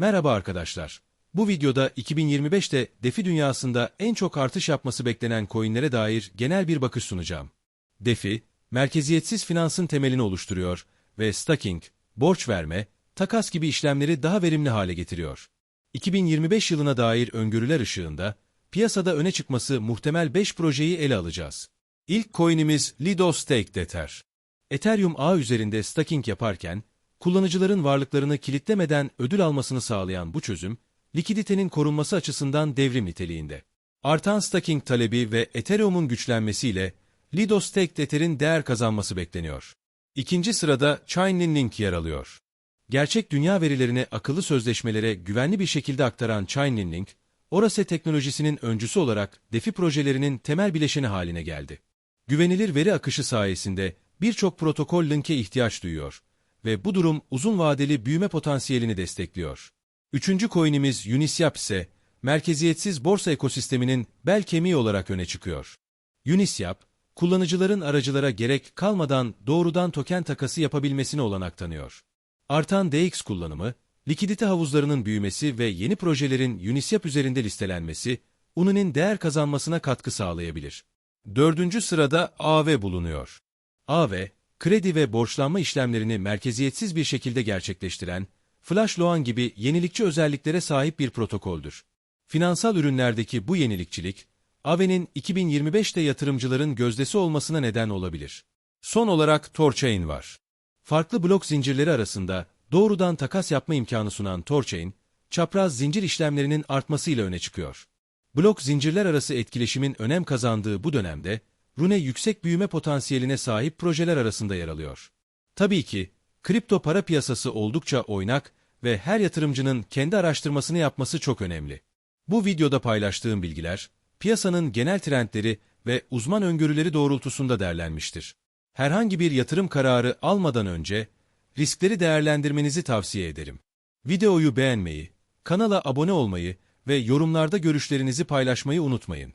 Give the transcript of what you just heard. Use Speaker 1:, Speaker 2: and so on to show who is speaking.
Speaker 1: Merhaba arkadaşlar. Bu videoda 2025'te DeFi dünyasında en çok artış yapması beklenen coinlere dair genel bir bakış sunacağım. DeFi, merkeziyetsiz finansın temelini oluşturuyor ve staking, borç verme, takas gibi işlemleri daha verimli hale getiriyor. 2025 yılına dair öngörüler ışığında, piyasada öne çıkması muhtemel 5 projeyi ele alacağız. İlk coinimiz Lido Stake Tether. Ethereum ağ üzerinde staking yaparken, kullanıcıların varlıklarını kilitlemeden ödül almasını sağlayan bu çözüm, likiditenin korunması açısından devrim niteliğinde. Artan staking talebi ve Ethereum'un güçlenmesiyle Lido Stake Tether'in değer kazanması bekleniyor. İkinci sırada Chainlink yer alıyor. Gerçek dünya verilerini akıllı sözleşmelere güvenli bir şekilde aktaran Chainlink, Orase teknolojisinin öncüsü olarak DeFi projelerinin temel bileşeni haline geldi. Güvenilir veri akışı sayesinde birçok protokol linke ihtiyaç duyuyor ve bu durum uzun vadeli büyüme potansiyelini destekliyor. Üçüncü coinimiz Uniswap ise merkeziyetsiz borsa ekosisteminin bel kemiği olarak öne çıkıyor. Uniswap, kullanıcıların aracılara gerek kalmadan doğrudan token takası yapabilmesine olanak tanıyor. Artan DX kullanımı, likidite havuzlarının büyümesi ve yeni projelerin Uniswap üzerinde listelenmesi, UNI'nin değer kazanmasına katkı sağlayabilir. Dördüncü sırada AV bulunuyor. AV, kredi ve borçlanma işlemlerini merkeziyetsiz bir şekilde gerçekleştiren, Flash Loan gibi yenilikçi özelliklere sahip bir protokoldür. Finansal ürünlerdeki bu yenilikçilik, AV'nin 2025'te yatırımcıların gözdesi olmasına neden olabilir. Son olarak Torchain var. Farklı blok zincirleri arasında doğrudan takas yapma imkanı sunan Torchain, çapraz zincir işlemlerinin artmasıyla öne çıkıyor. Blok zincirler arası etkileşimin önem kazandığı bu dönemde, Rune yüksek büyüme potansiyeline sahip projeler arasında yer alıyor. Tabii ki, kripto para piyasası oldukça oynak ve her yatırımcının kendi araştırmasını yapması çok önemli. Bu videoda paylaştığım bilgiler, piyasanın genel trendleri ve uzman öngörüleri doğrultusunda derlenmiştir. Herhangi bir yatırım kararı almadan önce, riskleri değerlendirmenizi tavsiye ederim. Videoyu beğenmeyi, kanala abone olmayı ve yorumlarda görüşlerinizi paylaşmayı unutmayın.